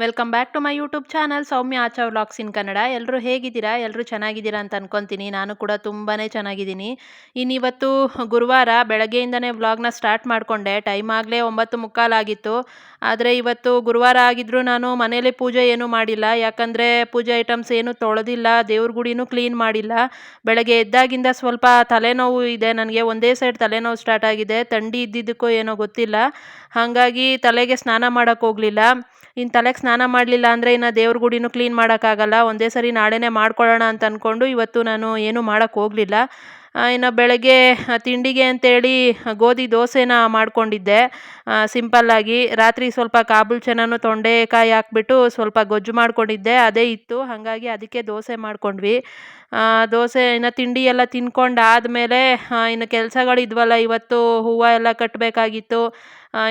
Welcome back to my YouTube channel Soumya Acha vlogs in Kannada ಎಲ್ಲರೂ ಹೇಗಿದ್ದೀರಾ? ಎಲ್ಲರೂ ಚೆನ್ನಾಗಿದ್ದೀರಾ ಅಂತ ಅನ್ಕೊತೀನಿ. ನಾನು ಕೂಡ ತುಂಬಾ ಚೆನ್ನಾಗಿದ್ದೀನಿ. ಇನ್ನಿವತ್ತು ಗುರುವಾರ ಬೆಳಗ್ಗೆಯಿಂದನೇ ವ್ಲಾಗ್ನ ಸ್ಟಾರ್ಟ್ ಮಾಡಿಕೊಂಡೆ. ಟೈಮ್ ಆಗಲೇ ಒಂಬತ್ತು ಮುಕ್ಕಾಲಾಗಿತ್ತು ಆದರೆ ಇವತ್ತು ಗುರುವಾರ ಆಗಿದ್ದರೂ ನಾನು ಮನೇಲಿ ಪೂಜೆ ಏನೂ ಮಾಡಿಲ್ಲ. ಯಾಕಂದರೆ ಪೂಜೆ ಐಟಮ್ಸ್ ಏನೂ ತೊಳೆದಿಲ್ಲ. ದೇವ್ರ ಗುಡಿನೂ ಕ್ಲೀನ್ ಮಾಡಿಲ್ಲ. ಬೆಳಗ್ಗೆ ಎದ್ದಾಗಿಂದ ಸ್ವಲ್ಪ ತಲೆನೋವು ಇದೆ. ನನಗೆ ಒಂದೇ ಸೈಡ್ ತಲೆನೋವು ಸ್ಟಾರ್ಟ್ ಆಗಿದೆ. ಥಂಡಿ ಇದ್ದಿದ್ದಕ್ಕೂ ಏನೋ ಗೊತ್ತಿಲ್ಲ. ಹಾಗಾಗಿ ತಲೆಗೆ ಸ್ನಾನ ಮಾಡೋಕ್ಕೆ ಹೋಗಲಿಲ್ಲ. ಇನ್ನು ತಲೆಗೆ ಸ್ನಾನ ಮಾಡಲಿಲ್ಲ ಅಂದರೆ ಇನ್ನು ದೇವ್ರ ಗುಡಿನೂ ಕ್ಲೀನ್ ಮಾಡೋಕ್ಕಾಗಲ್ಲ, ಒಂದೇ ಸರಿ ನಾಳೆನೇ ಮಾಡ್ಕೊಳ್ಳೋಣ ಅಂತ ಅಂದ್ಕೊಂಡು ಇವತ್ತು ನಾನು ಏನೂ ಮಾಡೋಕ್ಕೆ ಹೋಗಲಿಲ್ಲ. ಇನ್ನು ಬೆಳಗ್ಗೆ ತಿಂಡಿಗೆ ಅಂತೇಳಿ ಗೋಧಿ ದೋಸೆನ ಮಾಡಿಕೊಂಡಿದ್ದೆ. ಸಿಂಪಲ್ಲಾಗಿ ರಾತ್ರಿ ಸ್ವಲ್ಪ ಕಾಬುಲ್ ಚೆನ್ನನು ತೊಂಡೆಕಾಯಿ ಹಾಕ್ಬಿಟ್ಟು ಸ್ವಲ್ಪ ಗೊಜ್ಜು ಮಾಡ್ಕೊಂಡಿದ್ದೆ, ಅದೇ ಇತ್ತು. ಹಾಗಾಗಿ ಅದಕ್ಕೆ ದೋಸೆ ಮಾಡ್ಕೊಂಡ್ವಿ. ದೋಸೆ ಇನ್ನು ತಿಂಡಿ ಎಲ್ಲ ತಿನ್ಕೊಂಡು ಆದಮೇಲೆ ಇನ್ನು ಕೆಲಸಗಳಿದ್ವಲ್ಲ, ಇವತ್ತು ಹೂವು ಎಲ್ಲ ಕಟ್ಟಬೇಕಾಗಿತ್ತು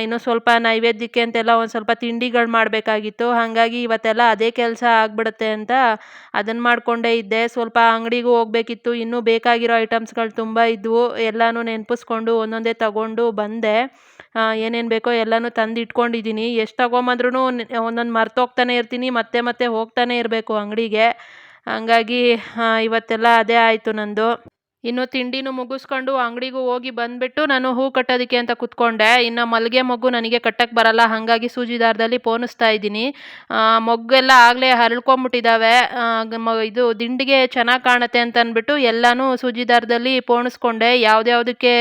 ಇನ್ನು ಸ್ವಲ್ಪ ನೈವೇದ್ಯಕ್ಕೆ ಅಂತೆಲ್ಲ ಒಂದು ಸ್ವಲ್ಪ ತಿಂಡಿಗಳು ಮಾಡಬೇಕಾಗಿತ್ತು. ಹಾಗಾಗಿ ಇವತ್ತೆಲ್ಲ ಅದೇ ಕೆಲಸ ಆಗಿಬಿಡುತ್ತೆ ಅಂತ ಅದನ್ನು ಮಾಡಿಕೊಂಡೇ ಇದ್ದೆ. ಸ್ವಲ್ಪ ಅಂಗಡಿಗೂ ಹೋಗಬೇಕಿತ್ತು. ಇನ್ನೂ ಬೇಕಾಗಿರೋ ಐಟಮ್ಸ್ಗಳು ತುಂಬ ಇದ್ದವು ಎಲ್ಲನೂ ನೆನಪಿಸ್ಕೊಂಡು ಒಂದೊಂದೇ ತಗೊಂಡು ಬಂದೆ. ಏನೇನು ಬೇಕೋ ಎಲ್ಲನೂ ತಂದು ಇಟ್ಕೊಂಡಿದ್ದೀನಿ ಎಷ್ಟು ತಗೊಂಬಂದ್ರೂ ಒಂದೊಂದು ಮರ್ತೋಗ್ತಾನೆ ಇರ್ತೀನಿ. ಮತ್ತೆ ಮತ್ತೆ ಹೋಗ್ತಾನೆ ಇರಬೇಕು ಅಂಗಡಿಗೆ. ಹಂಗಾಗಿ ಇವತ್ತೆಲ್ಲ ಅದೇ ಆಯಿತು ನಂದು. ಇನ್ನು ತಿಂಡಿನೂ ಮುಗಿಸ್ಕೊಂಡು ಅಂಗಡಿಗೂ ಹೋಗಿ ಬಂದ್ಬಿಟ್ಟು ನಾನು ಹೂ ಕಟ್ಟೋದಕ್ಕೆ ಅಂತ ಕುತ್ಕೊಂಡೆ. ಇನ್ನು ಮಲ್ಲಿಗೆ ಮೊಗ್ಗು ನನಗೆ ಕಟ್ಟಕ್ಕೆ ಬರಲ್ಲ. ಹಾಗಾಗಿ ಸೂಜಿ ದಾರದಲ್ಲಿ ಪೋಣಿಸ್ತಾ ಇದ್ದೀನಿ ಮೊಗ್ಗೆಲ್ಲ ಆಗಲೇ ಹರಳ್ಕೊಂಬಿಟ್ಟಿದ್ದಾವೆ ಇದು ದಿಂಡಿಗೆ ಚೆನ್ನಾಗಿ ಕಾಣುತ್ತೆ ಅಂತ ಅಂದ್ಬಿಟ್ಟು ಎಲ್ಲನೂ ಸೂಜಿ ದಾರದಲ್ಲಿ ಪೋಣಿಸ್ಕೊಂಡೆ. ಯಾವ್ದ್ಯಾವ್ದಕ್ಕೆ,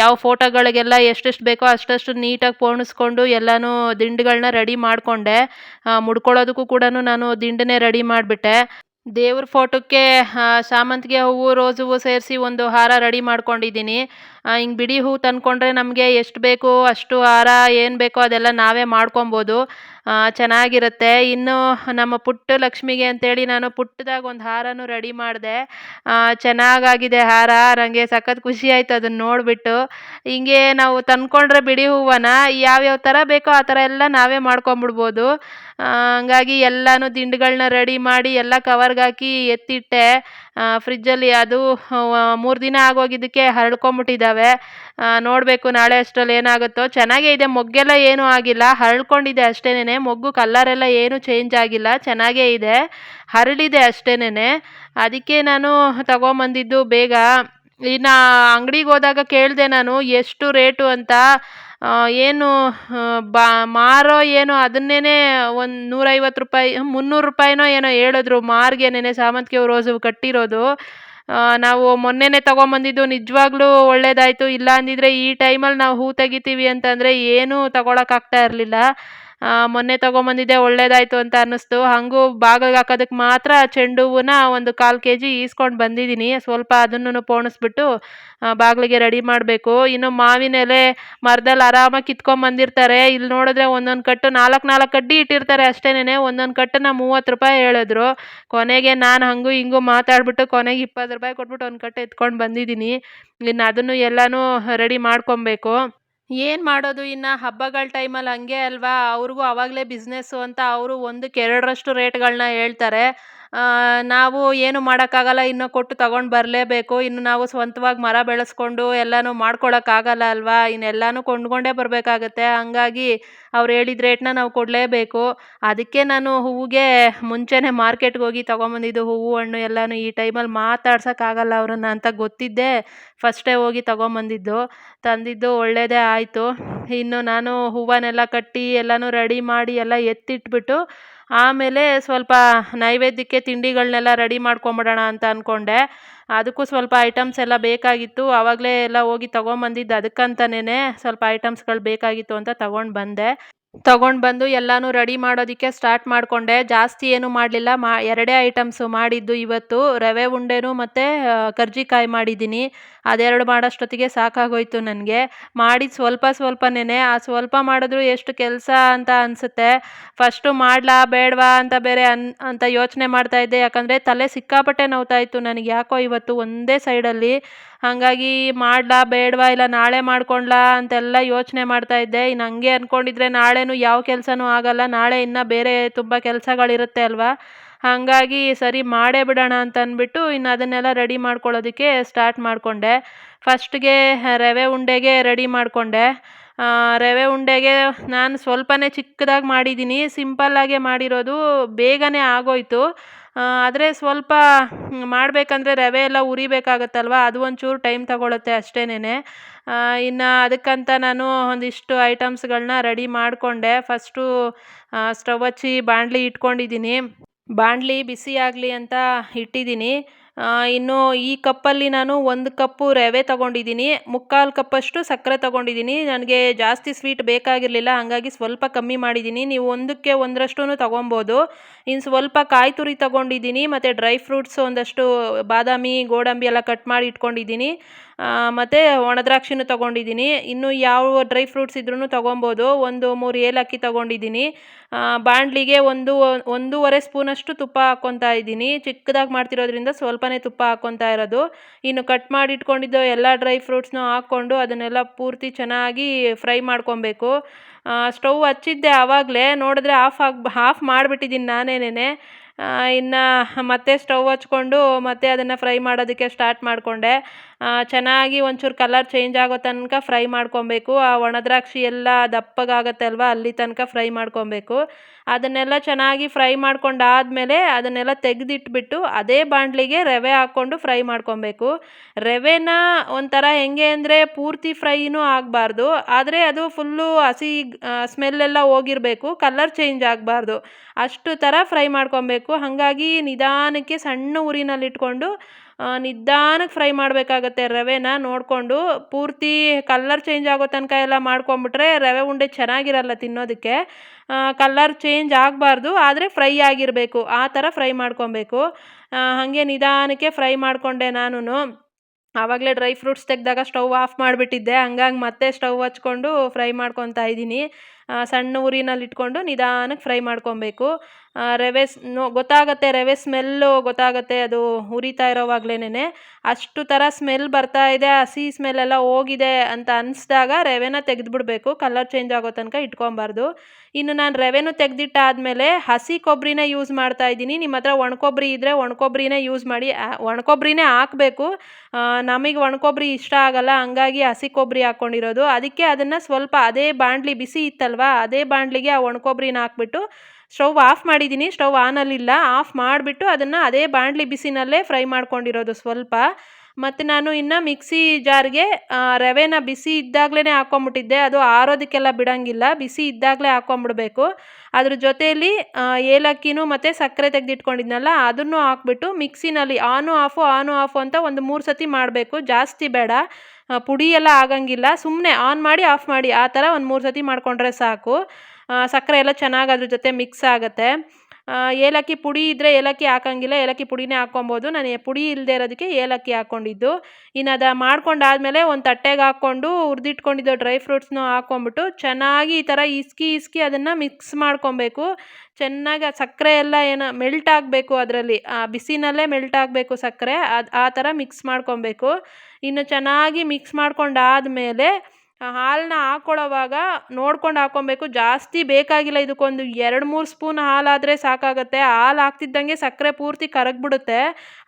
ಯಾವ ಫೋಟೋಗಳಿಗೆಲ್ಲ ಎಷ್ಟೆಷ್ಟು ಬೇಕೋ ಅಷ್ಟಷ್ಟು ನೀಟಾಗಿ ಪೋಣಿಸ್ಕೊಂಡು ಎಲ್ಲನೂ ದಿಂಡುಗಳನ್ನ ರೆಡಿ ಮಾಡಿಕೊಂಡೆ. ಮುಡ್ಕೊಳ್ಳೋದಕ್ಕೂ ಕೂಡ ನಾನು ದಿಂಡನ್ನೇ ರೆಡಿ ಮಾಡಿಬಿಟ್ಟೆ. ದೇವ್ರ ಫೋಟೋಕ್ಕೆ ಶಾಮಂತಿಗೆ ಹೂವು, ರೋಸ್ ಹೂವು ಸೇರಿಸಿ ಒಂದು ಹಾರ ರೆಡಿ ಮಾಡ್ಕೊಂಡಿದ್ದೀನಿ. ಹಿಂಗೆ ಬಿಡಿ ಹೂ ತಂದ್ಕೊಂಡ್ರೆ ನಮಗೆ ಎಷ್ಟು ಬೇಕು, ಅಷ್ಟು ಹಾರ, ಏನು ಬೇಕೋ ಅದೆಲ್ಲ ನಾವೇ ಮಾಡ್ಕೊಬೋದು. ಚೆನ್ನಾಗಿರುತ್ತೆ. ಇನ್ನು ನಮ್ಮ ಪುಟ್ಟ ಲಕ್ಷ್ಮಿಗೆ ಅಂತೇಳಿ ನಾನು ಪುಟ್ಟದಾಗ ಒಂದು ಹಾರನೂ ರೆಡಿ ಮಾಡಿದೆ. ಚೆನ್ನಾಗಾಗಿದೆ ಹಾರ ನನಗೆ ಸಖತ್ ಖುಷಿ ಆಯಿತು ಅದನ್ನು ನೋಡಿಬಿಟ್ಟು. ಹಿಂಗೆ ನಾವು ತಂದ್ಕೊಂಡ್ರೆ ಬಿಡಿ ಹೂವನ್ನ ಯಾವ್ಯಾವ ಥರ ಬೇಕೋ ಆ ಥರ ಎಲ್ಲ ನಾವೇ ಮಾಡ್ಕೊಂಬಿಡ್ಬೋದು. ಹಂಗಾಗಿ ಎಲ್ಲನೂ ದಿಂಡುಗಳನ್ನ ರೆಡಿ ಮಾಡಿ ಎಲ್ಲ ಕವರ್ಗಾಕಿ ಎತ್ತಿಟ್ಟೆ. ಫ್ರಿಜ್ಜಲ್ಲಿ ಅದು ಮೂರು ದಿನ ಆಗೋಗಿದ್ದಕ್ಕೆ ಹರಳ್ಕೊಂಬಿಟ್ಟಿದ್ದಾವೆ. ನೋಡಬೇಕು ನಾಳೆ ಅಷ್ಟರಲ್ಲಿ ಏನಾಗುತ್ತೋ. ಚೆನ್ನಾಗೇ ಇದೆ, ಮೊಗ್ಗೆಲ್ಲ ಏನೂ ಆಗಿಲ್ಲ. ಹರಳ್ಕೊಂಡಿದೆ ಅಷ್ಟೇನೆ ಮೊಗ್ಗು ಕಲ್ಲರೆಲ್ಲ ಏನೂ ಚೇಂಜ್ ಆಗಿಲ್ಲ. ಚೆನ್ನಾಗೇ ಇದೆ. ಹರಳಿದೆ ಅಷ್ಟೇನೆ ಅದಕ್ಕೆ ನಾನು ತಗೊಂಬಂದಿದ್ದು ಬೇಗ. ಇನ್ನು ಅಂಗಡಿಗೆ ಹೋದಾಗ ಕೇಳಿದೆ ನಾನು, ಎಷ್ಟು ರೇಟು ಅಂತ ಏನು ಬಾ, ಮಾರೋ ಏನೋ ಅದನ್ನೇ ಒಂದು ನೂರೈವತ್ತು ರೂಪಾಯಿ, ಮುನ್ನೂರು ರೂಪಾಯಿನೋ ಏನೋ ಹೇಳಿದ್ರು ಮಾರ್ಗೆನೆ ಸಾಮಂತಿಗೆ ಹೂ ರೋಸು ಕಟ್ಟಿರೋದು. ನಾವು ಮೊನ್ನೆನೇ ತೊಗೊಂಬಂದಿದ್ದು ನಿಜವಾಗ್ಲೂ ಒಳ್ಳೇದಾಯಿತು, ಇಲ್ಲ ಅಂದಿದ್ರೆ ಈ ಟೈಮಲ್ಲಿ ನಾವು ಹೂ ತೆಗಿತೀವಿ ಅಂತಂದರೆ ಏನೂ ತಗೊಳಕ್ಕಾಗ್ತಾ ಇರಲಿಲ್ಲ. ಮೊನ್ನೆ ತಗೊಂಬಂದಿದ್ದೆ, ಒಳ್ಳೇದಾಯ್ತು ಅಂತ ಅನ್ನಿಸ್ತು. ಹಾಗೂ ಬಾಗಿಲಿಗೆ ಹಾಕೋದಕ್ಕೆ ಮಾತ್ರ ಚೆಂಡು ಹೂವನ್ನ ಒಂದು ಕಾಲು ಕೆ ಜಿ ಈಸ್ಕೊಂಡು ಬಂದಿದ್ದೀನಿ. ಸ್ವಲ್ಪ ಅದನ್ನು ಪೋಣಿಸ್ಬಿಟ್ಟು ಬಾಗಿಲಿಗೆ ರೆಡಿ ಮಾಡಬೇಕು. ಇನ್ನು ಮಾವಿನ ಎಲೆ ಮರದಲ್ಲಿ ಆರಾಮಾಗಿ ಕಿತ್ಕೊಂಬಂದಿರ್ತಾರೆ. ಇಲ್ಲಿ ನೋಡಿದ್ರೆ ಒಂದೊಂದು ಕಟ್ಟು, ನಾಲ್ಕು ನಾಲ್ಕು ಕಡ್ಡಿ ಇಟ್ಟಿರ್ತಾರೆ ಅಷ್ಟೇನೆ ಒಂದೊಂದು ಕಟ್ಟನ್ನ ಮೂವತ್ತು ರೂಪಾಯಿ ಹೇಳಿದ್ರು. ಕೊನೆಗೆ ನಾನು ಹಂಗೂ ಹಿಂಗೂ ಮಾತಾಡ್ಬಿಟ್ಟು, ಕೊನೆಗೆ ಇಪ್ಪತ್ತು ರೂಪಾಯಿ ಕೊಟ್ಬಿಟ್ಟು ಒಂದು ಕಟ್ಟು ಎತ್ಕೊಂಡು ಬಂದಿದ್ದೀನಿ. ಇನ್ನು ಅದನ್ನು ಎಲ್ಲನೂ ರೆಡಿ ಮಾಡ್ಕೊಬೇಕು. ಏನು ಮಾಡೋದು ಇನ್ನು ಹಬ್ಬಗಳ ಟೈಮಲ್ಲಿ ಹಂಗೆ ಅಲ್ವಾ? ಅವ್ರಿಗೂ ಆವಾಗಲೇ ಬಿಸ್ನೆಸ್ಸು ಅಂತ ಅವರು ಒಂದಕ್ಕೆ ಎರಡರಷ್ಟು ರೇಟ್ಗಳನ್ನ ಹೇಳ್ತಾರೆ. ನಾವು ಏನು ಮಾಡೋಕ್ಕಾಗಲ್ಲ, ಇನ್ನೂ ಕೊಟ್ಟು ತಗೊಂಡು ಬರಲೇಬೇಕು. ಇನ್ನು ನಾವು ಸ್ವಂತವಾಗಿ ಮರ ಬೆಳೆಸ್ಕೊಂಡು ಎಲ್ಲನೂ ಮಾಡ್ಕೊಳ್ಳೋಕ್ಕಾಗಲ್ಲ ಅಲ್ವಾ? ಇನ್ನೆಲ್ಲನೂ ಕೊಂಡ್ಕೊಂಡೇ ಬರಬೇಕಾಗತ್ತೆ. ಹಂಗಾಗಿ ಅವ್ರು ಹೇಳಿದ ರೇಟ್ನ ನಾವು ಕೊಡಲೇಬೇಕು. ಅದಕ್ಕೆ ನಾನು ಹೂವಿಗೆ ಮುಂಚೆನೇ ಮಾರ್ಕೆಟ್ಗೆ ಹೋಗಿ ತೊಗೊಂಬಂದಿದ್ದು ಹೂವು, ಹಣ್ಣು ಎಲ್ಲನೂ ಈ ಟೈಮಲ್ಲಿ ಮಾತಾಡ್ಸೋಕ್ಕಾಗಲ್ಲ ಅವ್ರನ್ನ ಅಂತ ಗೊತ್ತಿದ್ದೇ. ಫಸ್ಟೇ ಹೋಗಿ ತೊಗೊಂಬಂದಿದ್ದು. ತಂದಿದ್ದು ಒಳ್ಳೆಯದೇ ಆಯಿತು. ಇನ್ನು ನಾನು ಹೂವನ್ನೆಲ್ಲ ಕಟ್ಟಿ ಎಲ್ಲನೂ ರೆಡಿ ಮಾಡಿ ಎಲ್ಲ ಎತ್ತಿಟ್ಬಿಟ್ಟು ಆಮೇಲೆ ಸ್ವಲ್ಪ ನೈವೇದ್ಯಕ್ಕೆ ತಿಂಡಿಗಳನ್ನೆಲ್ಲ ರೆಡಿ ಮಾಡ್ಕೊಂಬಿಡೋಣ ಅಂತ ಅಂದ್ಕೊಂಡೆ ಅದಕ್ಕೂ ಸ್ವಲ್ಪ ಐಟಮ್ಸ್ ಎಲ್ಲ ಬೇಕಾಗಿತ್ತು. ಆವಾಗಲೇ ಎಲ್ಲ ಹೋಗಿ ತೊಗೊಂಬಂದಿದ್ದು. ಅದಕ್ಕಂತಲೇ ಸ್ವಲ್ಪ ಐಟಮ್ಸ್ಗಳು ಬೇಕಾಗಿತ್ತು ಅಂತ ತೊಗೊಂಡು ಬಂದೆ. ತಗೊಂಡು ಬಂದು ಎಲ್ಲನೂ ರೆಡಿ ಮಾಡೋದಕ್ಕೆ ಸ್ಟಾರ್ಟ್ ಮಾಡಿಕೊಂಡೆ. ಜಾಸ್ತಿ ಏನೂ ಮಾಡಲಿಲ್ಲ. ಮಾ, ಎರಡೇ ಐಟಮ್ಸು ಮಾಡಿದ್ದು ಇವತ್ತು. ರವೆ, ಉಂಡೆನೂ ಮತ್ತು ಕರ್ಜಿಕಾಯಿ ಮಾಡಿದ್ದೀನಿ. ಅದೆರಡು ಮಾಡೋಷ್ಟೊತ್ತಿಗೆ ಸಾಕಾಗೋಯ್ತು ನನಗೆ. ಮಾಡಿದ್ದು ಸ್ವಲ್ಪ ಸ್ವಲ್ಪನೇ ಆ ಸ್ವಲ್ಪ ಮಾಡಿದ್ರು ಎಷ್ಟು ಕೆಲಸ ಅಂತ ಅನಿಸುತ್ತೆ. ಫಸ್ಟು ಮಾಡಲಾ, ಬೇಡವಾ ಅಂತ ಬೇರೆ ಅನ್, ಅಂತ ಯೋಚನೆ ಮಾಡ್ತಾಯಿದ್ದೆ ಯಾಕಂದರೆ ತಲೆ ಸಿಕ್ಕಾಪಟ್ಟೆ ನೋವ್ತಾಯಿತ್ತು ನನಗೆ. ಯಾಕೋ ಇವತ್ತು ಒಂದೇ ಸೈಡಲ್ಲಿ ಹಾಗಾಗಿ ಮಾಡಲಾ ಬೇಡವಾ ಇಲ್ಲ ನಾಳೆ ಮಾಡ್ಕೊಂಡ್ಲಾ ಅಂತೆಲ್ಲ ಯೋಚನೆ ಮಾಡ್ತಾಯಿದ್ದೆ ಇನ್ನು ಹಂಗೆ ಅಂದ್ಕೊಂಡಿದ್ರೆ ನಾಳೆನೂ ಯಾವ ಕೆಲಸನೂ ಆಗಲ್ಲ. ನಾಳೆ ಇನ್ನು ಬೇರೆ ತುಂಬ ಕೆಲಸಗಳಿರುತ್ತೆ ಅಲ್ವಾ? ಹಾಗಾಗಿ ಸರಿ ಮಾಡೇ ಬಿಡೋಣ ಅಂತ ಅಂದ್ಬಿಟ್ಟು ಇನ್ನು ಅದನ್ನೆಲ್ಲ ರೆಡಿ ಮಾಡ್ಕೊಳ್ಳೋದಕ್ಕೆ ಸ್ಟಾರ್ಟ್ ಮಾಡಿಕೊಂಡೆ. ಫಸ್ಟ್ಗೆ ರವೆ ಉಂಡೆಗೆ ರೆಡಿ ಮಾಡಿಕೊಂಡೆ. ರವೆ ಉಂಡೆಗೆ ನಾನು ಸ್ವಲ್ಪನೇ ಚಿಕ್ಕದಾಗಿ ಮಾಡಿದ್ದೀನಿ. ಸಿಂಪಲ್ಲಾಗೆ ಮಾಡಿರೋದು ಬೇಗನೆ ಆಗೋಯ್ತು. ಆದರೆ ಸ್ವಲ್ಪ ಮಾಡಬೇಕಂದ್ರೆ ರವೆ ಎಲ್ಲ ಹುರಿಬೇಕಾಗತ್ತಲ್ವ ಅದು ಒಂಚೂರು ಟೈಮ್ ತಗೊಳುತ್ತೆ ಅಷ್ಟೇನೆ ಇನ್ನು ಅದಕ್ಕಂತ ನಾನು ಒಂದಿಷ್ಟು ಐಟಮ್ಸ್ಗಳನ್ನ ರೆಡಿ ಮಾಡಿಕೊಂಡೆ. ಫಸ್ಟು ಸ್ಟವ್ ಹಚ್ಚಿ ಬಾಣಲಿ ಇಟ್ಕೊಂಡಿದ್ದೀನಿ. ಬಾಣಲಿ ಬಿಸಿ ಆಗಲಿ ಅಂತ ಇಟ್ಟಿದ್ದೀನಿ. ಇನ್ನು ಈ ಕಪ್ಪಲ್ಲಿ ನಾನು ಒಂದು ಕಪ್ಪು ರವೆ ತಗೊಂಡಿದ್ದೀನಿ. ಮುಕ್ಕಾಲು ಕಪ್ಪಷ್ಟು ಸಕ್ಕರೆ ತಗೊಂಡಿದ್ದೀನಿ. ನನಗೆ ಜಾಸ್ತಿ ಸ್ವೀಟ್ ಬೇಕಾಗಿರಲಿಲ್ಲ, ಹಾಗಾಗಿ ಸ್ವಲ್ಪ ಕಮ್ಮಿ ಮಾಡಿದ್ದೀನಿ. ನೀವು ಒಂದಕ್ಕೆ ಒಂದರಷ್ಟು ತೊಗೊಬೋದು. ಇನ್ನು ಸ್ವಲ್ಪ ಕಾಯಿ ತುರಿ ತಗೊಂಡಿದ್ದೀನಿ, ಮತ್ತು ಡ್ರೈ ಫ್ರೂಟ್ಸ್ ಒಂದಷ್ಟು, ಬಾದಾಮಿ, ಗೋಡಂಬಿ ಎಲ್ಲ ಕಟ್ ಮಾಡಿ ಇಟ್ಕೊಂಡಿದ್ದೀನಿ. ಮತ್ತು ಒಣದ್ರಾಕ್ಷಿನೂ ತಗೊಂಡಿದ್ದೀನಿ. ಇನ್ನು ಯಾವ ಡ್ರೈ ಫ್ರೂಟ್ಸ್ ಇದ್ರೂ ತೊಗೊಬೋದು. ಒಂದು ಮೂರು ಏಲಕ್ಕಿ ತಗೊಂಡಿದ್ದೀನಿ. ಬಾಣಲಿಗೆ ಒಂದು, ಒಂದೂವರೆ ಸ್ಪೂನಷ್ಟು ತುಪ್ಪ ಹಾಕ್ಕೊತಾ ಇದ್ದೀನಿ. ಚಿಕ್ಕದಾಗಿ ಮಾಡ್ತಿರೋದ್ರಿಂದ ಸ್ವಲ್ಪನೇ ತುಪ್ಪ ಹಾಕ್ಕೊತಾ ಇರೋದು. ಇನ್ನು ಕಟ್ ಮಾಡಿ ಇಟ್ಕೊಂಡಿದ್ದು ಎಲ್ಲ ಡ್ರೈ ಫ್ರೂಟ್ಸ್ನು ಹಾಕ್ಕೊಂಡು ಅದನ್ನೆಲ್ಲ ಪೂರ್ತಿ ಚೆನ್ನಾಗಿ ಫ್ರೈ ಮಾಡ್ಕೊಬೇಕು. ಸ್ಟವ್ ಹಚ್ಚಿದ್ದೆ ಆವಾಗಲೇ. ನೋಡಿದ್ರೆ ಆಫ್ ಆಗಿ, ಆಫ್ ಮಾಡಿಬಿಟ್ಟಿದ್ದೀನಿ ನಾನೇನೇ ಇನ್ನು ಮತ್ತೆ ಸ್ಟವ್ ಹಚ್ಕೊಂಡು ಮತ್ತೆ ಅದನ್ನು ಫ್ರೈ ಮಾಡೋದಕ್ಕೆ ಸ್ಟಾರ್ಟ್ ಮಾಡಿಕೊಂಡೆ. ಚೆನ್ನಾಗಿ ಒಂಚೂರು ಕಲರ್ ಚೇಂಜ್ ಆಗೋ ತನಕ ಫ್ರೈ ಮಾಡ್ಕೊಬೇಕು. ಆ ಒಣದ್ರಾಕ್ಷಿ ಎಲ್ಲ ದಪ್ಪಗಾಗತ್ತೆ ಅಲ್ವಾ, ಅಲ್ಲಿ ತನಕ ಫ್ರೈ ಮಾಡ್ಕೊಬೇಕು. ಅದನ್ನೆಲ್ಲ ಚೆನ್ನಾಗಿ ಫ್ರೈ ಮಾಡ್ಕೊಂಡಾದ್ಮೇಲೆ ಅದನ್ನೆಲ್ಲ ತೆಗೆದಿಟ್ಬಿಟ್ಟು ಅದೇ ಬಾಣಲಿಗೆ ರವೆ ಹಾಕ್ಕೊಂಡು ಫ್ರೈ ಮಾಡ್ಕೊಬೇಕು. ರವೆನ ಒಂಥರ ಹೆಂಗೆ ಅಂದರೆ ಪೂರ್ತಿ ಫ್ರೈನೂ ಆಗಬಾರ್ದು, ಆದರೆ ಅದು ಫುಲ್ಲು ಹಸಿ ಸ್ಮೆಲ್ಲೆಲ್ಲ ಹೋಗಿರಬೇಕು ಕಲರ್ ಚೇಂಜ್ ಆಗಬಾರ್ದು. ಅಷ್ಟು ಥರ ಫ್ರೈ ಮಾಡ್ಕೊಬೇಕು. ಹಾಗಾಗಿ ನಿಧಾನಕ್ಕೆ ಸಣ್ಣ ಉರಿನಲ್ಲಿಟ್ಕೊಂಡು ನಿಧಾನಕ್ಕೆ ಫ್ರೈ ಮಾಡಬೇಕಾಗತ್ತೆ ರವೆನ ನೋಡಿಕೊಂಡು ಪೂರ್ತಿ ಕಲ್ಲರ್ ಚೇಂಜ್ ಆಗೋ ತನಕ ಎಲ್ಲ ಮಾಡ್ಕೊಂಬಿಟ್ರೆ ರವೆ ಉಂಡೆ ಚೆನ್ನಾಗಿರಲ್ಲ ತಿನ್ನೋದಕ್ಕೆ. ಕಲ್ಲರ್ ಚೇಂಜ್ ಆಗಬಾರ್ದು, ಆದರೆ ಫ್ರೈ ಆಗಿರಬೇಕು, ಆ ಥರ ಫ್ರೈ ಮಾಡ್ಕೊಬೇಕು. ಹಾಗೆ ನಿಧಾನಕ್ಕೆ ಫ್ರೈ ಮಾಡಿಕೊಂಡೆ ನಾನು ಆವಾಗಲೇ ಡ್ರೈ ಫ್ರೂಟ್ಸ್ ತೆಗೆದಾಗ ಸ್ಟವ್ ಆಫ್ ಮಾಡಿಬಿಟ್ಟಿದ್ದೆ, ಹಂಗಾಗಿ ಮತ್ತೆ ಸ್ಟವ್ ಹಚ್ಕೊಂಡು ಫ್ರೈ ಮಾಡ್ಕೊತಾ ಇದ್ದೀನಿ. ಸಣ್ಣ ಉರಿನಲ್ಲಿ ಇಟ್ಕೊಂಡು ನಿಧಾನಕ್ಕೆ ಫ್ರೈ ಮಾಡ್ಕೊಬೇಕು. ರವೆ ಸ್ನೋ ಗೊತ್ತಾಗತ್ತೆ, ರವೆ ಸ್ಮೆಲ್ಲು ಗೊತ್ತಾಗತ್ತೆ, ಅದು ಹುರಿತಾ ಇರೋವಾಗ್ಲೇನೆ ಅಷ್ಟು ಥರ ಸ್ಮೆಲ್ ಬರ್ತಾ ಇದೆ, ಹಸಿ ಸ್ಮೆಲ್ಲೆಲ್ಲ ಹೋಗಿದೆ ಅಂತ ಅನಿಸ್ದಾಗ ರವೆನ ತೆಗೆದುಬಿಡ್ಬೇಕು. ಕಲರ್ ಚೇಂಜ್ ಆಗೋ ತನಕ ಇಟ್ಕೊಬಾರ್ದು. ಇನ್ನು ನಾನು ರವೆನೂ ತೆಗೆದಿಟ್ಟಾದಮೇಲೆ ಹಸಿ ಕೊಬ್ಬರಿನ ಯೂಸ್ ಮಾಡ್ತಾ ಇದ್ದೀನಿ. ನಿಮ್ಮ ಹತ್ರ ಒಣಕೊಬ್ಬರಿ ಇದ್ದರೆ ಒಣಕೊಬ್ಬರಿನೇ ಯೂಸ್ ಮಾಡಿ ಒಣಕೊಬ್ಬರಿನೇ ಹಾಕಬೇಕು. ನಮಗೆ ಒಣಕೊಬ್ಬರಿ ಇಷ್ಟ ಆಗಲ್ಲ, ಹಂಗಾಗಿ ಹಸಿ ಕೊಬ್ಬರಿ ಹಾಕ್ಕೊಂಡಿರೋದು. ಅದಕ್ಕೆ ಅದನ್ನು ಸ್ವಲ್ಪ ಅದೇ ಬಾಂಡ್ಲಿ ಬಿಸಿ ಇತ್ತಲ್ವಾ ಅದೇ ಬಾಣಲಿಗೆ ಆ ಒಣಕೊಬ್ಬರಿನ ಹಾಕ್ಬಿಟ್ಟು ಸ್ಟವ್ ಆಫ್ ಮಾಡಿದ್ದೀನಿ. ಸ್ಟವ್ ಆನಲ್ಲಿಲ್ಲ. ಆಫ್ ಮಾಡಿಬಿಟ್ಟು ಅದನ್ನು ಅದೇ ಬಾಣಲಿ ಬಿಸಿನಲ್ಲೇ ಫ್ರೈ ಮಾಡ್ಕೊಂಡಿರೋದು ಸ್ವಲ್ಪ. ಮತ್ತು ನಾನು ಇನ್ನು ಮಿಕ್ಸಿ ಜಾರ್ಗೆ ರವೆನ ಬಿಸಿ ಇದ್ದಾಗಲೇ ಹಾಕ್ಕೊಂಬಿಟ್ಟಿದ್ದೆ. ಅದು ಆರೋದಕ್ಕೆಲ್ಲ ಬಿಡೋಂಗಿಲ್ಲ. ಬಿಸಿ ಇದ್ದಾಗಲೇ ಹಾಕ್ಕೊಂಬಿಡ್ಬೇಕು. ಅದ್ರ ಜೊತೆಯಲ್ಲಿ ಏಲಕ್ಕಿನೂ ಮತ್ತು ಸಕ್ಕರೆ ತೆಗೆದಿಟ್ಕೊಂಡಿದ್ನಲ್ಲ, ಅದನ್ನು ಹಾಕ್ಬಿಟ್ಟು ಮಿಕ್ಸಿನಲ್ಲಿ ಆನು ಆಫು ಆನು ಆಫು ಅಂತ ಒಂದು ಮೂರು ಸತಿ ಮಾಡಬೇಕು. ಜಾಸ್ತಿ ಬೇಡ. ಪುಡಿ ಎಲ್ಲ ಆಗಂಗಿಲ್ಲ. ಸುಮ್ಮನೆ ಆನ್ ಮಾಡಿ ಆಫ್ ಮಾಡಿ, ಆ ಥರ ಒಂದು ಮೂರು ಸತಿ ಮಾಡಿಕೊಂಡ್ರೆ ಸಾಕು. ಸಕ್ಕರೆ ಎಲ್ಲ ಚೆನ್ನಾಗಿ ಅದ್ರ ಜೊತೆ ಮಿಕ್ಸ್ ಆಗುತ್ತೆ. ಏಲಕ್ಕಿ ಪುಡಿ ಇದ್ದರೆ ಏಲಕ್ಕಿ ಹಾಕಂಗಿಲ್ಲ. ಏಲಕ್ಕಿ ಪುಡಿನೇ ಹಾಕ್ಕೊಬೋದು. ನಾನು ಪುಡಿ ಇಲ್ಲದೆ ಇರೋದಕ್ಕೆ ಏಲಕ್ಕಿ ಹಾಕ್ಕೊಂಡಿದ್ದು. ಇನ್ನು ಅದು ಮಾಡ್ಕೊಂಡಾದ್ಮೇಲೆ ಒಂದು ತಟ್ಟೆಗೆ ಹಾಕ್ಕೊಂಡು ಹುರಿದಿಟ್ಕೊಂಡಿದ್ದು ಡ್ರೈ ಫ್ರೂಟ್ಸ್ನು ಹಾಕ್ಕೊಂಬಿಟ್ಟು ಚೆನ್ನಾಗಿ ಈ ಥರ ಇಸ್ಕಿ ಇಸ್ಕಿ ಅದನ್ನು ಮಿಕ್ಸ್ ಮಾಡ್ಕೊಬೇಕು. ಚೆನ್ನಾಗಿ ಸಕ್ಕರೆ ಎಲ್ಲ ಏನು ಮೆಲ್ಟ್ ಆಗಬೇಕು ಅದರಲ್ಲಿ. ಬಿಸಿನಲ್ಲೇ ಮೆಲ್ಟ್ ಆಗಬೇಕು ಸಕ್ಕರೆ. ಅದು ಆ ಥರ ಮಿಕ್ಸ್ ಮಾಡ್ಕೊಬೇಕು. ಇನ್ನು ಚೆನ್ನಾಗಿ ಮಿಕ್ಸ್ ಮಾಡ್ಕೊಂಡಾದ್ಮೇಲೆ ಹಾಲನ್ನ ಹಾಕ್ಕೊಳ್ಳೋವಾಗ ನೋಡ್ಕೊಂಡು ಹಾಕ್ಕೊಬೇಕು. ಜಾಸ್ತಿ ಬೇಕಾಗಿಲ್ಲ ಇದಕ್ಕೊಂದು ಎರಡು, ಮೂರು ಸ್ಪೂನ್ ಹಾಲಾದರೆ ಸಾಕಾಗುತ್ತೆ. ಹಾಲು ಹಾಕ್ತಿದ್ದಂಗೆ ಸಕ್ಕರೆ ಪೂರ್ತಿ ಕರಗಿಬಿಡುತ್ತೆ.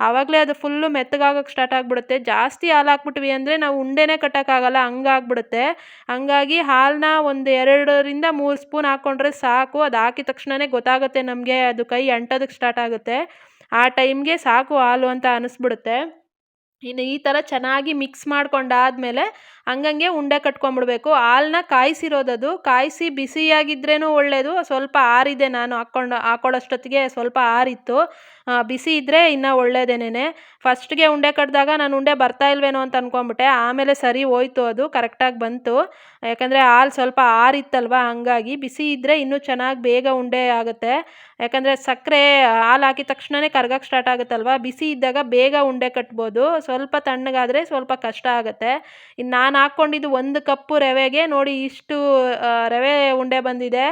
ಆವಾಗಲೇ ಅದು ಫುಲ್ಲು ಮೆತ್ತಗಾಗೋಕೆ ಸ್ಟಾರ್ಟ್ ಆಗಿಬಿಡುತ್ತೆ. ಜಾಸ್ತಿ ಹಾಲು ಹಾಕ್ಬಿಟ್ವಿ ಅಂದರೆ ನಾವು ಉಂಡೆನೇ ಕಟ್ಟೋಕ್ಕಾಗಲ್ಲ ಹಂಗಾಗ್ಬಿಡುತ್ತೆ ಹಂಗಾಗಿ ಹಾಲನ್ನ ಒಂದು ಎರಡರಿಂದ ಮೂರು ಸ್ಪೂನ್ ಹಾಕ್ಕೊಂಡ್ರೆ ಸಾಕು. ಅದು ಹಾಕಿದ ತಕ್ಷಣವೇ ಗೊತ್ತಾಗುತ್ತೆ ನಮಗೆ, ಅದು ಕೈ ಅಂಟೋದಕ್ಕೆ ಸ್ಟಾರ್ಟ್ ಆಗುತ್ತೆ. ಆ ಟೈಮ್ಗೆ ಸಾಕು ಹಾಲು ಅಂತ ಅನ್ನಿಸ್ಬಿಡುತ್ತೆ ಇನ್ನು ಈ ಥರ ಚೆನ್ನಾಗಿ ಮಿಕ್ಸ್ ಮಾಡ್ಕೊಂಡಾದ್ಮೇಲೆ ಹಂಗಂಗೆ ಉಂಡೆ ಕಟ್ಕೊಂಬಿಡ್ಬೇಕು. ಹಾಲನ್ನ ಕಾಯಿಸಿರೋದದು. ಕಾಯಿಸಿ ಬಿಸಿಯಾಗಿದ್ರೇ ಒಳ್ಳೆಯದು ಸ್ವಲ್ಪ ಆರಿದೆ ನಾನು ಹಾಕ್ಕೊಂಡು ಹಾಕೊಳ್ಳೋಷ್ಟೊತ್ತಿಗೆ ಸ್ವಲ್ಪ ಆರಿತ್ತು. ಬಿಸಿ ಇದ್ದರೆ ಇನ್ನೂ ಒಳ್ಳೇದೇನೆ ಫಸ್ಟ್ಗೆ ಉಂಡೆ ಕಟ್ಟಿದಾಗ ನಾನು ಉಂಡೆ ಬರ್ತಾ ಇಲ್ವೇನೋ ಅಂತ ಅಂದ್ಕೊಂಬಿಟ್ಟೆ ಆಮೇಲೆ ಸರಿ ಹೋಯ್ತು ಅದು ಕರೆಕ್ಟಾಗಿ ಬಂತು. ಯಾಕಂದರೆ ಹಾಲು ಸ್ವಲ್ಪ ಆರಿತ್ತಲ್ವ, ಹಂಗಾಗಿ ಬಿಸಿ ಇದ್ದರೆ ಇನ್ನೂ ಚೆನ್ನಾಗಿ ಬೇಗ ಉಂಡೆ ಆಗುತ್ತೆ. ಯಾಕಂದರೆ ಸಕ್ಕರೆ ಹಾಲು ಹಾಕಿದ ತಕ್ಷಣವೇ ಕರ್ಗಕ್ಕೆ ಸ್ಟಾರ್ಟ್ ಆಗುತ್ತಲ್ವ? ಬಿಸಿ ಇದ್ದಾಗ ಬೇಗ ಉಂಡೆ ಕಟ್ಬೋದು. ಸ್ವಲ್ಪ ತಣ್ಣಗಾದರೆ ಸ್ವಲ್ಪ ಕಷ್ಟ ಆಗುತ್ತೆ. ಇನ್ನು ನಾನು ಹಾಕ್ಕೊಂಡಿದ್ದು ಒಂದು ಕಪ್ಪು ರವೆಗೆ ನೋಡಿ ಇಷ್ಟು ರವೆ ಉಂಡೆ ಬಂದಿದೆ.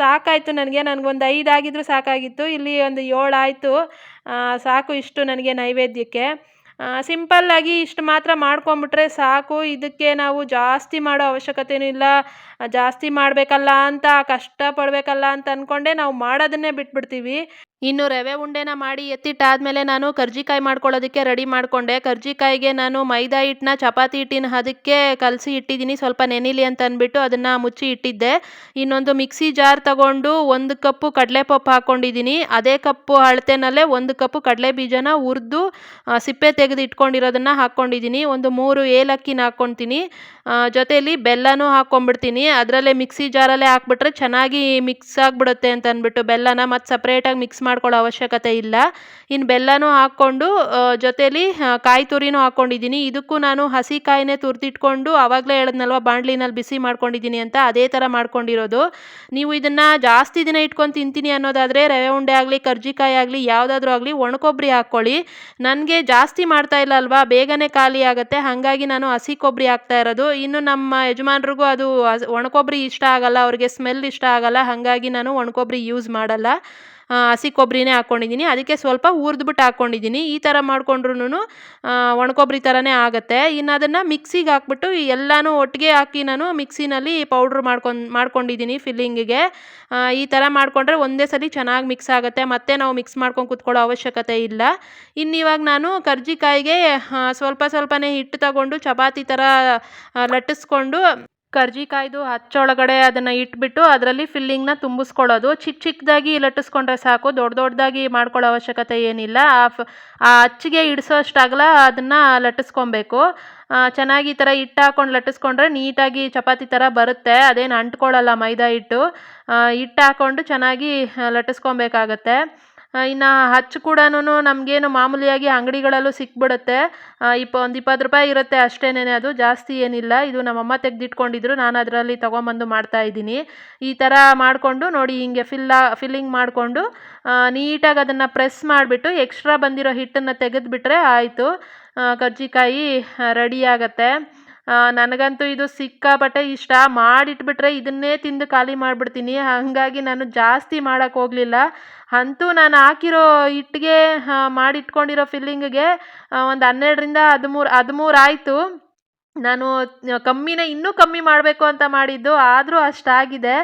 ಸಾಕಾಯಿತು ನನಗೆ. ನನಗೊಂದು ಐದು ಆಗಿದ್ರೂ ಸಾಕಾಗಿತ್ತು. ಇಲ್ಲಿ ಒಂದು ಏಳು ಆಯಿತು. ಸಾಕು ಇಷ್ಟು ನನಗೆ ನೈವೇದ್ಯಕ್ಕೆ. ಸಿಂಪಲ್ಲಾಗಿ ಇಷ್ಟು ಮಾತ್ರ ಮಾಡ್ಕೊಂಬಿಟ್ರೆ ಸಾಕು, ಇದಕ್ಕೆ ನಾವು ಜಾಸ್ತಿ ಮಾಡೋ ಅವಶ್ಯಕತೆಯೂ ಇಲ್ಲ. ಜಾಸ್ತಿ ಮಾಡಬೇಕಲ್ಲ ಅಂತ, ಕಷ್ಟಪಡಬೇಕಲ್ಲ ಅಂತ ಅಂದ್ಕೊಂಡೆ ನಾವು ಮಾಡೋದನ್ನೇ ಬಿಟ್ಬಿಡ್ತೀವಿ. ಇನ್ನು ರವೆ ಉಂಡೆನ ಮಾಡಿ ಎತ್ತಿಟ್ಟಾದ್ಮೇಲೆ ನಾನು ಕರ್ಜಿಕಾಯಿ ಮಾಡ್ಕೊಳ್ಳೋದಕ್ಕೆ ರೆಡಿ ಮಾಡಿಕೊಂಡೆ. ಕರ್ಜಿಕಾಯಿಗೆ ನಾನು ಮೈದಾ ಹಿಟ್ಟನ್ನ, ಚಪಾತಿ ಹಿಟ್ಟಿನ ಅದಕ್ಕೆ ಕಲಸಿ ಇಟ್ಟಿದ್ದೀನಿ. ಸ್ವಲ್ಪ ನೆನಿಲಿ ಅಂತ ಅಂದ್ಬಿಟ್ಟು ಅದನ್ನು ಮುಚ್ಚಿ ಇಟ್ಟಿದ್ದೆ. ಇನ್ನೊಂದು ಮಿಕ್ಸಿ ಜಾರ್ ತಗೊಂಡು ಒಂದು ಕಪ್ಪು ಕಡಲೆಪಪ್ಪು ಹಾಕ್ಕೊಂಡಿದ್ದೀನಿ. ಅದೇ ಕಪ್ಪು ಅಳತೆನಲ್ಲೇ ಒಂದು ಕಪ್ಪು ಕಡಲೆ ಬೀಜನ ಹುರಿದು ಸಿಪ್ಪೆ ತೆಗೆದು ಇಟ್ಕೊಂಡಿರೋದನ್ನು ಹಾಕ್ಕೊಂಡಿದ್ದೀನಿ. ಒಂದು ಮೂರು ಏಲಕ್ಕಿನ ಹಾಕ್ಕೊತೀನಿ. ಜೊತೆಯಲ್ಲಿ ಬೆಲ್ಲನೂ ಹಾಕ್ಕೊಂಡ್ಬಿಡ್ತೀನಿ. ಅದರಲ್ಲೇ ಮಿಕ್ಸಿ ಜಾರಲ್ಲೇ ಹಾಕ್ಬಿಟ್ರೆ ಚೆನ್ನಾಗಿ ಮಿಕ್ಸ್ ಆಗಿಬಿಡುತ್ತೆ ಅಂತ ಅಂದ್ಬಿಟ್ಟು ಬೆಲ್ಲನ ಮತ್ತು ಸಪ್ರೇಟಾಗಿ ಮಿಕ್ಸ್ ಮಾಡ್ಕೊಳ್ಳೋ ಅವಶ್ಯಕತೆ ಇಲ್ಲ. ಇನ್ನು ಬೆಲ್ಲನೂ ಹಾಕ್ಕೊಂಡು ಜೊತೇಲಿ ಕಾಯಿ ತುರಿನೂ ಹಾಕ್ಕೊಂಡಿದ್ದೀನಿ. ಇದಕ್ಕೂ ನಾನು ಹಸಿ ಕಾಯಿನೇ ತುರಿದಿಟ್ಕೊಂಡು ಆವಾಗಲೇ ಹೇಳಿದ್ನಲ್ವ ಬಾಂಡ್ಲಿನಲ್ಲಿ ಬಿಸಿ ಮಾಡ್ಕೊಂಡಿದ್ದೀನಿ ಅಂತ ಅದೇ ಥರ ಮಾಡ್ಕೊಂಡಿರೋದು. ನೀವು ಇದನ್ನು ಜಾಸ್ತಿ ದಿನ ಇಟ್ಕೊಂಡು ತಿಂತೀನಿ ಅನ್ನೋದಾದರೆ ರವೆ ಉಂಡೆ ಆಗಲಿ, ಕರ್ಜಿಕಾಯಿ ಆಗಲಿ, ಯಾವುದಾದ್ರೂ ಆಗಲಿ, ಒಣಕೊಬ್ಬರಿ ಹಾಕ್ಕೊಳ್ಳಿ. ನನಗೆ ಜಾಸ್ತಿ ಮಾಡ್ತಾ ಇಲ್ಲ ಅಲ್ವಾ, ಬೇಗನೆ ಖಾಲಿ ಆಗುತ್ತೆ. ಹಾಗಾಗಿ ನಾನು ಹಸಿ ಕೊಬ್ಬರಿ ಹಾಕ್ತಾ ಇರೋದು. ಇನ್ನು ನಮ್ಮ ಯಜಮಾನ್ರಿಗೂ ಅದು, ಒಣಕೊಬ್ಬರಿ ಇಷ್ಟ ಆಗಲ್ಲ, ಅವ್ರಿಗೆ ಸ್ಮೆಲ್ ಇಷ್ಟ ಆಗಲ್ಲ, ಹಾಗಾಗಿ ನಾನು ಒಣಕೊಬ್ಬರಿ ಯೂಸ್ ಮಾಡಲ್ಲ. ಹಸಿ ಕೊಬ್ಬರಿನೇ ಹಾಕ್ಕೊಂಡಿದ್ದೀನಿ ಅದಕ್ಕೆ ಸ್ವಲ್ಪ ಹುರಿದ್ಬಿಟ್ಟು ಹಾಕ್ಕೊಂಡಿದ್ದೀನಿ ಈ ಥರ ಮಾಡಿಕೊಂಡ್ರೂ ಒಣಕೊಬ್ಬರಿ ಥರನೇ ಆಗುತ್ತೆ. ಇನ್ನು ಅದನ್ನು ಮಿಕ್ಸಿಗೆ ಹಾಕ್ಬಿಟ್ಟು ಎಲ್ಲನೂ ಒಟ್ಟಿಗೆ ಹಾಕಿ ನಾನು ಮಿಕ್ಸಿನಲ್ಲಿ ಪೌಡ್ರ್ ಮಾಡ್ಕೊಂಡು, ಮಾಡ್ಕೊಂಡಿದ್ದೀನಿ ಫಿಲ್ಲಿಂಗಿಗೆ. ಈ ಥರ ಮಾಡಿಕೊಂಡ್ರೆ ಒಂದೇ ಸಲ ಚೆನ್ನಾಗಿ ಮಿಕ್ಸ್ ಆಗುತ್ತೆ. ಮತ್ತೆ ನಾವು ಮಿಕ್ಸ್ ಮಾಡ್ಕೊಂಡು ಕುತ್ಕೊಳ್ಳೋ ಅವಶ್ಯಕತೆ ಇಲ್ಲ. ಇನ್ನು ಇವಾಗ ನಾನು ಕರ್ಜಿಕಾಯಿಗೆ ಸ್ವಲ್ಪ ಸ್ವಲ್ಪನೇ ಹಿಟ್ಟು ತಗೊಂಡು ಚಪಾತಿ ಥರ ಲಟ್ಟಿಸ್ಕೊಂಡು ಕರ್ಜಿಕಾಯ್ದು ಹಚ್ಚೊಳಗಡೆ ಅದನ್ನು ಇಟ್ಬಿಟ್ಟು ಅದರಲ್ಲಿ ಫಿಲ್ಲಿಂಗ್ನ ತುಂಬಿಸ್ಕೊಳ್ಳೋದು. ಚಿಕ್ಕ ಚಿಕ್ಕದಾಗಿ ಲಟ್ಟಿಸ್ಕೊಂಡ್ರೆ ಸಾಕು, ದೊಡ್ಡ ದೊಡ್ಡದಾಗಿ ಮಾಡ್ಕೊಳ್ಳೋ ಅವಶ್ಯಕತೆ ಏನಿಲ್ಲ. ಆ ಆ ಅಚ್ಚಿಗೆ ಇಡಿಸೋಷ್ಟಾಗಲ್ಲ ಅದನ್ನ ಅದನ್ನು ಲಟ್ಟಿಸ್ಕೊಬೇಕು ಚೆನ್ನಾಗಿ ಈ ಥರ ಹಿಟ್ಟು ಹಾಕ್ಕೊಂಡು ಲಟ್ಟಿಸ್ಕೊಂಡ್ರೆ ನೀಟಾಗಿ ಚಪಾತಿ ಥರ ಬರುತ್ತೆ. ಅದೇನು ಅಂಟ್ಕೊಳ್ಳಲ್ಲ ಮೈದಾ ಹಿಟ್ಟು. ಹಿಟ್ಟು ಹಾಕ್ಕೊಂಡು ಚೆನ್ನಾಗಿ ಲಟ್ಟಿಸ್ಕೊಬೇಕಾಗತ್ತೆ. ಇನ್ನು ಹಚ್ಚು ಕೂಡ ನಮಗೇನು ಮಾಮೂಲಿಯಾಗಿ ಅಂಗಡಿಗಳಲ್ಲೂ ಸಿಕ್ಬಿಡುತ್ತೆ. ಇಪ್ಪ ಒಂದು ಇಪ್ಪತ್ತು ರೂಪಾಯಿ ಇರುತ್ತೆ ಅಷ್ಟೇನೆ ಅದು, ಜಾಸ್ತಿ ಏನಿಲ್ಲ. ಇದು ನಮ್ಮಮ್ಮ ತೆಗೆದಿಟ್ಕೊಂಡಿದ್ರು, ನಾನು ಅದರಲ್ಲಿ ತೊಗೊಂಬಂದು ಮಾಡ್ತಾಯಿದ್ದೀನಿ ಈ ಥರ ಮಾಡಿಕೊಂಡು ನೋಡಿ, ಹಿಂಗೆ ಫಿಲ್ಲ ಫಿಲ್ಲಿಂಗ್ ಮಾಡಿಕೊಂಡು ನೀಟಾಗಿ ಅದನ್ನು ಪ್ರೆಸ್ ಮಾಡಿಬಿಟ್ಟು ಎಕ್ಸ್ಟ್ರಾ ಬಂದಿರೋ ಹಿಟ್ಟನ್ನು ತೆಗೆದುಬಿಟ್ರೆ ಆಯಿತು. ಕರ್ಜಿಕಾಯಿ ರೆಡಿ ಆಗುತ್ತೆ. ನನಗಂತೂ ಇದು ಸಿಕ್ಕಾಪಟ್ಟೆ ಇಷ್ಟ. ಮಾಡಿಟ್ಬಿಟ್ರೆ ಇದನ್ನೇ ತಿಂದು ಖಾಲಿ ಮಾಡಿಬಿಡ್ತೀನಿ. ಹಾಗಾಗಿ ನಾನು ಜಾಸ್ತಿ ಮಾಡೋಕ್ಕೆ ಹೋಗಲಿಲ್ಲ. ಅಂತೂ ನಾನು ಹಾಕಿರೋ ಹಿಟ್ಟಿಗೆ ಮಾಡಿಟ್ಕೊಂಡಿರೋ ಫಿಲ್ಲಿಂಗಿಗೆ ಒಂದು ಹನ್ನೆರಡರಿಂದ ಹದಿಮೂರು ಹದಿಮೂರು ಆಯಿತು. ನಾನು ಕಮ್ಮಿನೇ ಇನ್ನೂ ಕಮ್ಮಿ ಮಾಡಬೇಕು ಅಂತ ಮಾಡಿದ್ದು, ಆದರೂ ಅಷ್ಟಾಗಿದೆ.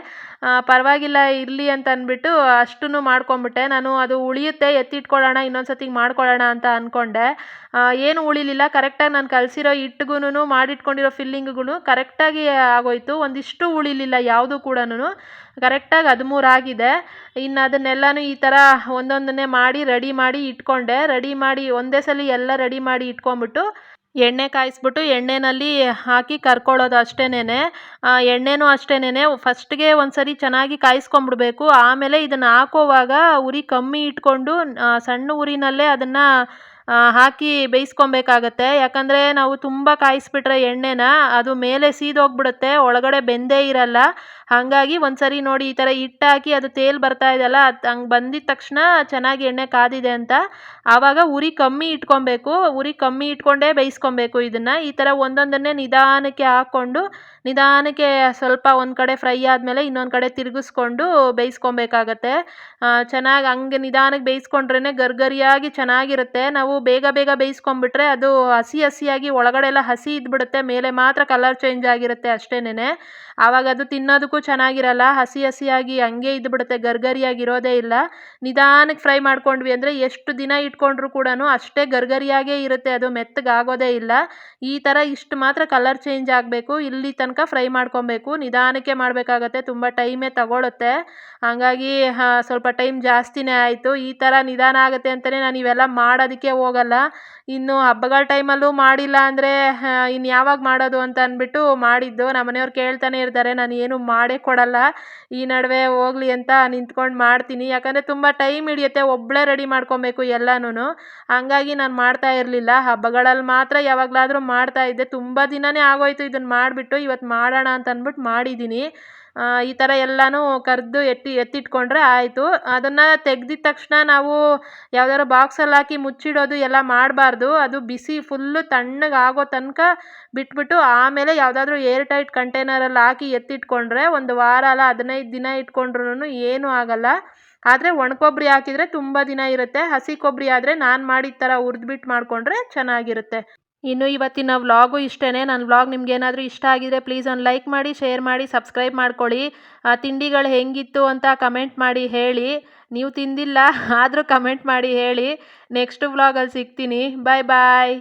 ಪರವಾಗಿಲ್ಲ, ಇರಲಿ ಅಂತ ಅಂದ್ಬಿಟ್ಟು ಅಷ್ಟನ್ನು ಮಾಡ್ಕೊಂಬಿಟ್ಟೆ ನಾನು ಅದು ಉಳಿಯುತ್ತೆ, ಎತ್ತಿಟ್ಕೊಳ್ಳೋಣ ಇನ್ನೊಂದು ಸರ್ತಿಗೆ ಮಾಡ್ಕೊಳ್ಳೋಣ ಅಂತ ಅಂದ್ಕೊಂಡೆ ಏನು ಉಳಿಲಿಲ್ಲ. ಕರೆಕ್ಟಾಗಿ ನಾನು ಕಲಸಿರೋ ಹಿಟ್ಗೂನು ಮಾಡಿಟ್ಕೊಂಡಿರೋ ಫಿಲ್ಲಿಂಗ್ಗೂ ಕರೆಕ್ಟಾಗಿ ಆಗೋಯ್ತು. ಒಂದಿಷ್ಟು ಉಳಿಲಿಲ್ಲ, ಯಾವುದು ಕೂಡ ಕರೆಕ್ಟಾಗಿ ಹದಿಮೂರು ಆಗಿದೆ. ಇನ್ನು ಅದನ್ನೆಲ್ಲನೂ ಈ ಥರ ಒಂದೊಂದನ್ನೇ ಮಾಡಿ, ರೆಡಿ ಮಾಡಿ ಇಟ್ಕೊಂಡೆ. ರೆಡಿ ಮಾಡಿ, ಒಂದೇ ಸಲ ಎಲ್ಲ ರೆಡಿ ಮಾಡಿ ಇಟ್ಕೊಂಬಿಟ್ಟು ಎಣ್ಣೆ ಕಾಯಿಸ್ಬಿಟ್ಟು ಎಣ್ಣೆಯಲ್ಲಿ ಹಾಕಿ ಕರ್ಕೊಳ್ಳೋದು ಅಷ್ಟೇನೆ ಎಣ್ಣೆನೂ ಅಷ್ಟೇನೆ ಫಸ್ಟ್ಗೆ ಒಂದು ಸರಿ ಚೆನ್ನಾಗಿ ಕಾಯಿಸ್ಕೊಂಬಿಡ್ಬೇಕು. ಆಮೇಲೆ ಇದನ್ನು ಹಾಕೋವಾಗ ಉರಿ ಕಮ್ಮಿ ಇಟ್ಕೊಂಡು ಸಣ್ಣ ಉರಿನಲ್ಲೇ ಅದನ್ನು ಹಾಕಿ ಬೇಯಿಸ್ಕೊಬೇಕಾಗತ್ತೆ. ಯಾಕಂದರೆ ನಾವು ತುಂಬ ಕಾಯಿಸ್ಬಿಟ್ರೆ ಎಣ್ಣೆನ, ಅದು ಮೇಲೆ ಸೀದೋಗ್ಬಿಡುತ್ತೆ, ಒಳಗಡೆ ಬೆಂದೇ ಇರಲ್ಲ. ಹಾಗಾಗಿ ಒಂದು ಸರಿ ನೋಡಿ ಈ ಥರ ಹಿಟ್ಟು ಹಾಕಿ ಅದು ತೇಲ್ ಬರ್ತಾ ಇದೆಯಲ್ಲ, ಅದು ಹಂಗೆ ಬಂದಿದ ತಕ್ಷಣ ಚೆನ್ನಾಗಿ ಎಣ್ಣೆ ಕಾದಿದೆ ಅಂತ, ಆವಾಗ ಉರಿ ಕಮ್ಮಿ ಇಟ್ಕೊಬೇಕು, ಉರಿ ಕಮ್ಮಿ ಇಟ್ಕೊಂಡೇ ಬೇಯಿಸ್ಕೊಬೇಕು ಇದನ್ನು. ಈ ಥರ ಒಂದೊಂದನ್ನೇ ನಿಧಾನಕ್ಕೆ ಹಾಕ್ಕೊಂಡು, ನಿಧಾನಕ್ಕೆ ಸ್ವಲ್ಪ ಒಂದು ಕಡೆ ಫ್ರೈ ಆದಮೇಲೆ ಇನ್ನೊಂದು ಕಡೆ ತಿರುಗಿಸ್ಕೊಂಡು ಬೇಯಿಸ್ಕೊಬೇಕಾಗತ್ತೆ. ಚೆನ್ನಾಗಿ ಹಂಗೆ ನಿಧಾನಕ್ಕೆ ಬೇಯಿಸ್ಕೊಂಡ್ರೇ ಗರ್ಗರಿಯಾಗಿ ಚೆನ್ನಾಗಿರುತ್ತೆ. ನಾವು ಬೇಗ ಬೇಗ ಬೇಯಿಸ್ಕೊಂಬಿಟ್ರೆ ಅದು ಹಸಿ ಹಸಿಯಾಗಿ ಒಳಗಡೆ ಎಲ್ಲ ಹಸಿ ಇದ್ಬಿಡುತ್ತೆ, ಮೇಲೆ ಮಾತ್ರ ಕಲರ್ ಚೇಂಜ್ ಆಗಿರುತ್ತೆ ಅಷ್ಟೇನೆ ಆವಾಗ ಅದು ತಿನ್ನೋದಕ್ಕೂ ಚೆನ್ನಾಗಿರಲ್ಲ, ಹಸಿ ಹಸಿಯಾಗಿ ಹಂಗೆ ಇದ್ಬಿಡುತ್ತೆ ಗರ್ಗರಿಯಾಗಿ ಇರೋದೇ ಇಲ್ಲ. ನಿಧಾನಕ್ಕೆ ಫ್ರೈ ಮಾಡ್ಕೊಂಡ್ವಿ ಅಂದರೆ ಎಷ್ಟು ದಿನ ಇಟ್ಕೊಂಡ್ರೂ ಕೂಡ ಅಷ್ಟೇ ಗರ್ಗರಿಯಾಗೇ ಇರುತ್ತೆ, ಅದು ಮೆತ್ತಗಾಗೋದೇ ಇಲ್ಲ. ಈ ಥರ ಇಷ್ಟು ಮಾತ್ರ ಕಲರ್ ಚೇಂಜ್ ಆಗಬೇಕು, ಇಲ್ಲಿ ತನಕ ಫ್ರೈ ಮಾಡ್ಕೊಬೇಕು, ನಿಧಾನಕ್ಕೆ ಮಾಡಬೇಕಾಗತ್ತೆ, ತುಂಬ ಟೈಮೇ ತಗೊಳುತ್ತೆ. ಹಾಗಾಗಿ ಸ್ವಲ್ಪ ಟೈಮ್ ಜಾಸ್ತಿನೇ ಆಯಿತು. ಈ ಥರ ನಿಧಾನ ಆಗುತ್ತೆ ಅಂತಲೇ ನಾನು ಇವೆಲ್ಲ ಮಾಡೋದಕ್ಕೆ ಹೋಗಲ್ಲ. ಇನ್ನು ಹಬ್ಬಗಳ ಟೈಮಲ್ಲೂ ಮಾಡಿಲ್ಲ ಅಂದರೆ ಇನ್ನು ಯಾವಾಗ ಮಾಡೋದು ಅಂತ ಅಂದ್ಬಿಟ್ಟು ಮಾಡಿದ್ದು. ನಮ್ಮ ಮನೆಯವ್ರು ಕೇಳ್ತಾನೆ ಇರ್ತಾರೆ, ನಾನು ಏನು ಮಾಡೇ ಕೊಡಲ್ಲ. ಈ ನಡುವೆ ಹೋಗಲಿ ಅಂತ ನಿಂತ್ಕೊಂಡು ಮಾಡ್ತೀನಿ. ಯಾಕಂದರೆ ತುಂಬ ಟೈಮ್ ಹಿಡಿಯುತ್ತೆ ಒಬ್ಬಳೇ ರೆಡಿ ಮಾಡ್ಕೊಬೇಕು ಎಲ್ಲನೂ ಹಾಗಾಗಿ ನಾನು ಮಾಡ್ತಾ ಇರಲಿಲ್ಲ. ಹಬ್ಬಗಳಲ್ಲಿ ಮಾತ್ರ ಯಾವಾಗಲಾದರೂ ಮಾಡ್ತಾಯಿದ್ದೆ ತುಂಬ ದಿನವೇ ಆಗೋಯ್ತು ಇದನ್ನು ಮಾಡಿಬಿಟ್ಟು. ಇವತ್ತು ಮಾಡೋಣ ಅಂತ ಅಂದ್ಬಿಟ್ಟು ಮಾಡಿದ್ದೀನಿ ಈ ಥರ ಎಲ್ಲನೂ ಕರೆದು ಎತ್ತಿ, ಎತ್ತಿಟ್ಕೊಂಡ್ರೆ ಆಯಿತು. ಅದನ್ನು ತೆಗ್ದಿದ ತಕ್ಷಣ ನಾವು ಯಾವ್ದಾದ್ರು ಬಾಕ್ಸಲ್ಲಿ ಹಾಕಿ ಮುಚ್ಚಿಡೋದು ಎಲ್ಲ ಮಾಡಬಾರ್ದು. ಅದು ಬಿಸಿ ಫುಲ್ಲು ತಣ್ಣಗೆ ಆಗೋ ತನಕ ಬಿಟ್ಬಿಟ್ಟು ಆಮೇಲೆ ಯಾವುದಾದ್ರೂ ಏರ್ ಟೈಟ್ ಕಂಟೈನರಲ್ಲಿ ಹಾಕಿ ಎತ್ತಿಟ್ಕೊಂಡ್ರೆ ಒಂದು ವಾರ ಅಲ್ಲ ಹದಿನೈದು ದಿನ ಇಟ್ಕೊಂಡ್ರೂ ಏನೂ ಆಗಲ್ಲ. ಆದರೆ ಒಣ ಕೊಬ್ಬರಿ ಹಾಕಿದರೆ ತುಂಬ ದಿನ ಇರುತ್ತೆ. ಹಸಿ ಕೊಬ್ಬರಿ ಆದರೆ ನಾನು ಮಾಡಿದ ಥರ ಹುರಿದ್ಬಿಟ್ಟು ಮಾಡಿಕೊಂಡ್ರೆ ಚೆನ್ನಾಗಿರುತ್ತೆ. ಇನ್ನು ಇವತ್ತಿನ ವ್ಲಾಗು ಇಷ್ಟೇ ನನ್ನ ವ್ಲಾಗ್ ನಿಮ್ಗೆ ಏನಾದರೂ ಇಷ್ಟ ಆಗಿದ್ರೆ ಪ್ಲೀಸ್ ಒಂದು ಲೈಕ್ ಮಾಡಿ ಶೇರ್ ಮಾಡಿ ಸಬ್ಸ್ಕ್ರೈಬ್ ಮಾಡ್ಕೊಳ್ಳಿ. ತಿಂಡಿಗಳು ಹೆಂಗಿತ್ತು ಅಂತ ಕಮೆಂಟ್ ಮಾಡಿ ಹೇಳಿ. ನೀವು ತಿಂದಿಲ್ಲ, ಆದರೂ ಕಮೆಂಟ್ ಮಾಡಿ ಹೇಳಿ. ನೆಕ್ಸ್ಟ್ ವ್ಲಾಗಲ್ಲಿ ಸಿಗ್ತೀನಿ. ಬಾಯ್ ಬಾಯ್